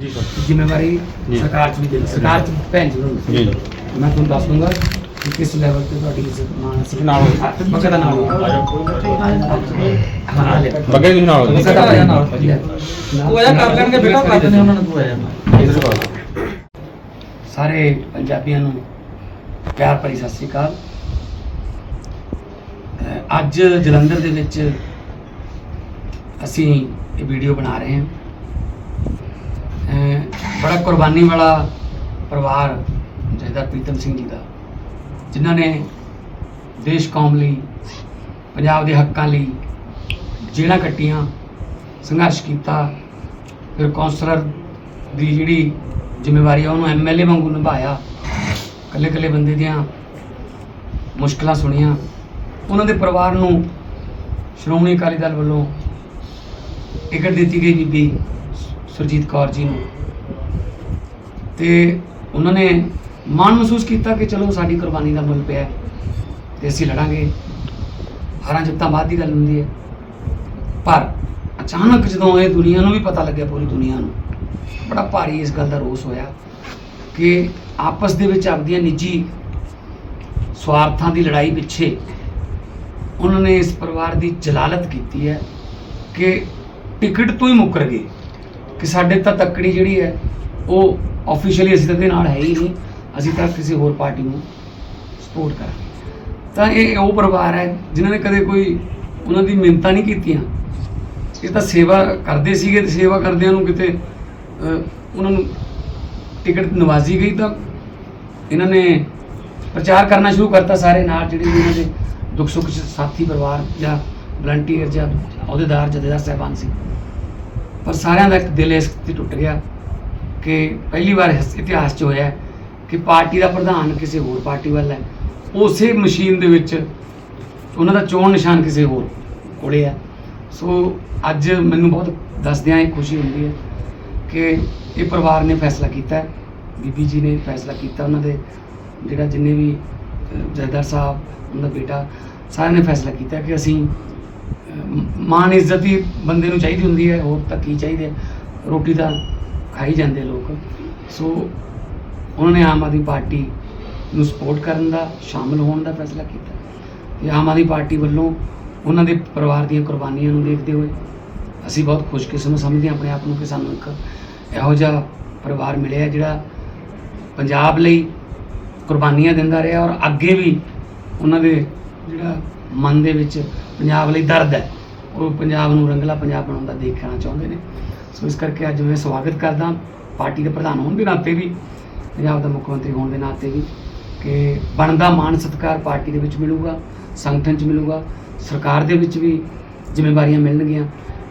ਜ਼ਿੰਮੇਵਾਰੀ ਜੀ। ਸਰਕਾਰ 'ਚ ਵੀ ਦੇ ਸਰਕਾਰ 'ਚ ਭੈਣ ਜੀ ਨੂੰ ਜੀ ਜੀ ਮੈਂ ਤੁਹਾਨੂੰ ਦੱਸ ਦੂੰਗਾ ਕਿ ਕਿਸ ਲੈਵਲ ਤੇ ਤੁਹਾਡੀ ਇੱਜ਼ਤ ਮਾਨ ਸੀ ਨਾਲ। ਬੱਗਾ ਦਾ ਨਾਲ। ਹਾਂ ਲੈ ਬੱਗੇ ਤੁਸੀਂ ਨਾਲ ਹੋ ਬੱਗਾ ਦਾ ਆਇਆ ਨਾਲ ਨਾਲ। ਤੂੰ ਆਇਆ ਕਰ ਲੈਣਗੇ ਬੇਟਾ ਕਰ ਦਿੰਦੇ ਉਹਨਾਂ ਨੂੰ ਤੂੰ ਆਇਆ ਸਾਰੇ ਪੰਜਾਬੀਆਂ ਨੂੰ ਪਿਆਰ ਭਰੀ ਸਤਿ ਸ੍ਰੀ ਅਕਾਲ ਅਹ ਅੱਜ ਜਲੰਧਰ ਦੇ ਵਿੱਚ ਅਸੀਂ ਇਹ ਵੀਡੀਓ ਬਣਾ ਰਹੇ ਹਾਂ ਬੜਾ ਕੁਰਬਾਨੀ ਵਾਲਾ ਪਰਿਵਾਰ ਜਹਦਰ ਪ੍ਰੀਤਮ ਸਿੰਘ ਜੀ ਦਾ, ਜਿਨ੍ਹਾਂ ਨੇ ਦੇਸ਼ ਕੌਮ ਲਈ, ਪੰਜਾਬ ਦੇ ਹੱਕਾਂ ਲਈ ਜੇਲ੍ਹਾਂ ਕੱਟੀਆਂ, ਸੰਘਰਸ਼ ਕੀਤਾ। ਫਿਰ ਕੌਂਸਲਰ ਦੀ ਜਿਹੜੀ ਜ਼ਿੰਮੇਵਾਰੀ ਆ, ਉਹਨੂੰ ਐਮਐਲਏ ਵਾਂਗੂ ਨਿਭਾਇਆ। ਇਕੱਲੇ ਇਕੱਲੇ ਬੰਦੇ ਦੀਆਂ ਮੁਸ਼ਕਲਾਂ ਸੁਣੀਆਂ। ਉਹਨਾਂ ਦੇ ਪਰਿਵਾਰ ਨੂੰ ਸ਼੍ਰੋਮਣੀ ਅਕਾਲੀ ਦਲ ਵੱਲੋਂ ਟਿਕਟ ਦਿੱਤੀ ਗਈ ਬੀਬੀ ਸੁਰਜੀਤ ਕੌਰ ਜੀ ਨੂੰ। ਤੇ ਉਹਨਾਂ ਨੇ ਮਾਣ ਮਹਿਸੂਸ ਕੀਤਾ ਕਿ ਚਲੋ ਸਾਡੀ ਕੁਰਬਾਨੀ ਦਾ ਮੁੱਲ ਪਿਆ ਹੈ ਤੇ ਅਸੀਂ ਲੜਾਂਗੇ। ਹਾਰਾਂ ਜਿੱਤਾਂ ਬਾਅਦ ਦੀ ਗੱਲ ਹੁੰਦੀ ਹੈ। ਪਰ ਅਚਾਨਕ ਜਦੋਂ ਇਹ ਦੁਨੀਆ ਨੂੰ ਵੀ ਪਤਾ ਲੱਗਿਆ, ਪੂਰੀ ਦੁਨੀਆ ਨੂੰ, ਬੜਾ ਭਾਰੀ ਇਸ ਗੱਲ ਦਾ ਰੋਸ ਹੋਇਆ ਕਿ ਆਪਸ ਦੇ ਵਿੱਚ ਆਪਦੀਆਂ ਨਿੱਜੀ ਸਵਾਰਥਾਂ ਦੀ ਲੜਾਈ ਪਿੱਛੇ ਉਹਨਾਂ ਨੇ ਇਸ ਪਰਿਵਾਰ ਦੀ ਜਲਾਲਤ ਕੀਤੀ ਹੈ ਕਿ ਟਿਕਟ ਤੋਂ ਹੀ ਮੁੱਕਰ ਗਏ ਕਿ ਸਾਡੇ ਤਾਂ ਤੱਕੜੀ ਜਿਹੜੀ ਹੈ, ਉਹ ਆਫੀਸ਼ੀਅਲੀ ਅਸੀਂ ਤਾਂ ਇਹਦੇ ਨਾਲ ਹੈ ਹੀ ਨਹੀਂ। ਅਸੀਂ ਤਾਂ ਕਿਸੇ ਹੋਰ ਪਾਰਟੀ ਨੂੰ ਸਪੋਰਟ ਕਰਾਂਗੇ। ਤਾਂ ਇਹ ਉਹ ਪਰਿਵਾਰ ਹੈ, ਜਿਨ੍ਹਾਂ ਨੇ ਕਦੇ ਕੋਈ ਉਹਨਾਂ ਦੀ ਮਿੰਨਤਾਂ ਨਹੀਂ ਕੀਤੀਆਂ। ਇਹ ਤਾਂ ਸੇਵਾ ਕਰਦੇ ਸੀਗੇ ਤੇ ਸੇਵਾ ਕਰਦਿਆਂ ਨੂੰ ਕਿਤੇ ਉਹਨਾਂ ਨੂੰ ਟਿਕਟ ਨਵਾਜ਼ੀ ਗਈ ਤਾਂ ਇਹਨਾਂ ਨੇ ਪ੍ਰਚਾਰ ਕਰਨਾ ਸ਼ੁਰੂ ਕਰਤਾ ਸਾਰੇ ਨਾਲ, ਜਿਹੜੇ ਵੀ ਇਹਨਾਂ ਦੇ ਦੁੱਖ ਸੁੱਖ 'ਚ ਸਾਥੀ, ਪਰਿਵਾਰ ਜਾਂ ਵਲੰਟੀਅਰ ਜਾਂ ਅਹੁਦੇਦਾਰ, ਜਥੇਦਾਰ, ਸਾਹਿਬਾਨ ਸੀ। ਪਰ ਸਾਰਿਆਂ ਦਾ ਇੱਕ ਦਿਲ ਇਸ ਤੇ ਟੁੱਟ ਗਿਆ। ਕਿ ਪਹਿਲੀ ਵਾਰ ਇਸ ਇਤਿਹਾਸ 'ਚ ਹੋਇਆ ਕਿ ਪਾਰਟੀ ਦਾ ਪ੍ਰਧਾਨ ਕਿਸੇ ਹੋਰ ਪਾਰਟੀ ਵੱਲ ਹੈ। ਉਸੇ ਮਸ਼ੀਨ ਦੇ ਵਿੱਚ ਉਹਨਾਂ ਦਾ ਚੋਣ ਨਿਸ਼ਾਨ ਕਿਸੇ ਹੋਰ ਕੋਲੇ ਹੈ ਸੋ ਅੱਜ ਮੈਨੂੰ ਬਹੁਤ ਦੱਸਦਿਆਂ ਇਹ ਖੁਸ਼ੀ ਹੁੰਦੀ ਹੈ ਕਿ ਇਹ ਪਰਿਵਾਰ ਨੇ ਫੈਸਲਾ ਕੀਤਾ ਬੀਬੀ ਜੀ ਨੇ ਫੈਸਲਾ ਕੀਤਾ ਉਹਨਾਂ ਦੇ ਜਿਹੜਾ ਜਿੰਨੇ ਵੀ ਅਹ, ਜਥੇਦਾਰ ਸਾਹਿਬ ਉਹਨਾਂ ਦਾ ਬੇਟਾ ਸਾਰਿਆਂ ਨੇ ਫੈਸਲਾ ਕੀਤਾ ਕਿ ਅਸੀਂ ਅਹ, ਮਾਣ ਇੱਜ਼ਤ ਹੀ ਬੰਦੇ ਨੂੰ ਚਾਹੀਦੀ ਹੁੰਦੀ ਹੈ ਹੋਰ ਤਾਂ ਕੀ ਚਾਹੀਦਾ ਰੋਟੀ ਦਾ ਖਾਈ ਜਾਂਦੇ ਲੋਕ। ਸੋ ਉਹਨਾਂ ਨੇ ਆਮ ਆਦਮੀ ਪਾਰਟੀ ਨੂੰ ਸਪੋਰਟ ਕਰਨ ਦਾ, ਸ਼ਾਮਲ ਹੋਣ ਦਾ ਫੈਸਲਾ ਕੀਤਾ। ਤੇ ਆਮ ਆਦਮੀ ਪਾਰਟੀ ਵੱਲੋਂ ਉਹਨਾਂ ਦੇ ਪਰਿਵਾਰ ਦੀਆਂ ਕੁਰਬਾਨੀਆਂ ਨੂੰ ਦੇਖਦੇ ਹੋਏ ਅਸੀਂ ਬਹੁਤ ਖੁਸ਼ਕਿਸਮਤ ਸਮਝਦੇ ਹਾਂ, ਆਪਣੇ ਆਪ ਨੂੰ ਕਿ ਸਾਨੂੰ ਇੱਕ ਇਹੋ ਜਿਹਾ ਪਰਿਵਾਰ ਮਿਲਿਆ ਜਿਹੜਾ ਪੰਜਾਬ ਲਈ ਕੁਰਬਾਨੀਆਂ ਦਿੰਦਾ ਰਿਹਾ ਔਰ ਅੱਗੇ ਵੀ ਉਹਨਾਂ ਦੇ ਜਿਹੜਾ ਮਨ ਦੇ ਵਿੱਚ ਪੰਜਾਬ ਲਈ ਦਰਦ ਹੈ, ਉਹ ਪੰਜਾਬ ਨੂੰ ਰੰਗਲਾ ਪੰਜਾਬ ਬਣਾਉਣ ਦਾ ਦੇਖਣਾ ਚਾਹੁੰਦੇ ਨੇ। ਸੋ ਇਸ ਕਰਕੇ ਅੱਜ ਮੈਂ ਸਵਾਗਤ ਕਰਦਾ ਪਾਰਟੀ ਦੇ ਪ੍ਰਧਾਨ ਹੋਣ ਦੇ ਨਾਤੇ ਵੀ, ਪੰਜਾਬ ਦਾ ਮੁੱਖ ਮੰਤਰੀ ਹੋਣ ਦੇ ਨਾਤੇ ਵੀ, ਕਿ ਬਣਦਾ ਮਾਣ ਸਤਿਕਾਰ ਪਾਰਟੀ ਦੇ ਵਿੱਚ ਮਿਲੂਗਾ, ਸੰਗਠਨ 'ਚ ਮਿਲੂਗਾ, ਸਰਕਾਰ ਦੇ ਵਿੱਚ ਵੀ ਜ਼ਿੰਮੇਵਾਰੀਆਂ ਮਿਲਣਗੀਆਂ,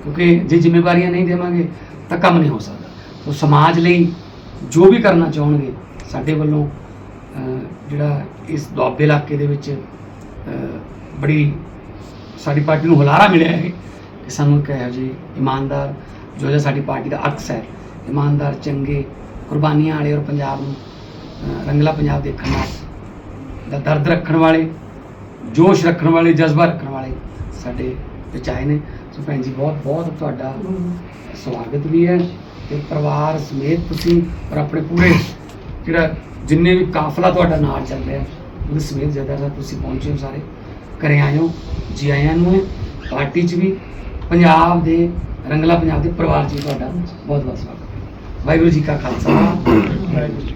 ਕਿਉਂਕਿ ਜੇ ਜ਼ਿੰਮੇਵਾਰੀਆਂ ਨਹੀਂ ਦੇਵਾਂਗੇ ਤਾਂ ਕੰਮ ਨਹੀਂ ਹੋ ਸਕਦਾ। ਸੋ ਸਮਾਜ ਲਈ ਜੋ ਵੀ ਕਰਨਾ ਚਾਹਣਗੇ, ਸਾਡੇ ਵੱਲੋਂ ਜਿਹੜਾ ਇਸ ਦੁਆਬੇ ਇਲਾਕੇ ਦੇ ਵਿੱਚ ਬੜੀ ਸਾਡੀ ਪਾਰਟੀ ਨੂੰ ਹੁਲਾਰਾ ਮਿਲਿਆ ਹੈ ਕਿ ਸਾਨੂੰ ਇੱਕ ਇਹੋ ਜਿਹੇ ਇਮਾਨਦਾਰ ਜੋ ਜਿਹਾ ਸਾਡੀ ਪਾਰਟੀ ਦਾ ਅਕਸ ਹੈ, ਇਮਾਨਦਾਰ, ਚੰਗੇ, ਕੁਰਬਾਨੀਆਂ ਵਾਲੇ ਔਰ ਪੰਜਾਬ ਨੂੰ ਰੰਗਲਾ ਪੰਜਾਬ ਦੇਖਣ ਦਾ ਦਰਦ ਰੱਖਣ ਵਾਲੇ, ਜੋਸ਼ ਰੱਖਣ ਵਾਲੇ, ਜਜ਼ਬਾ ਰੱਖਣ ਵਾਲੇ ਸਾਡੇ ਵਿੱਚ ਆਏ ਨੇ ਸੋ ਭੈਣ ਜੀ, ਬਹੁਤ ਬਹੁਤ ਤੁਹਾਡਾ ਸਵਾਗਤ ਵੀ ਹੈ ਤੇ ਪਰਿਵਾਰ ਸਮੇਤ ਤੁਸੀਂ ਔਰ ਆਪਣੇ ਪੂਰੇ ਜਿਹੜਾ ਜਿੰਨੇ ਵੀ ਕਾਫਲਾ ਤੁਹਾਡਾ ਨਾਲ ਚੱਲ ਰਿਹਾ, ਉਹਦੇ ਸਮੇਤ ਜਦਾ ਸਾਹਿਬ ਤੁਸੀਂ ਪਹੁੰਚੇ ਹੋ ਸਾਰੇ ਘਰੇ ਆਏ ਹੋ, ਜੀ ਆਇਆਂ ਨੂੰ ਹੈ। ਪਾਰਟੀ 'ਚ ਵੀ ਪੰਜਾਬ ਦੇ, ਰੰਗਲਾ ਪੰਜਾਬ ਦੇ ਪਰਿਵਾਰ 'ਚ ਵੀ ਤੁਹਾਡਾ ਬਹੁਤ ਬਹੁਤ ਸਵਾਗਤ ਵਾਹਿਗੁਰੂ ਜੀ ਕਾ ਖਾਲਸਾ। ਵਾਹਿਗੁਰੂ ਜੀ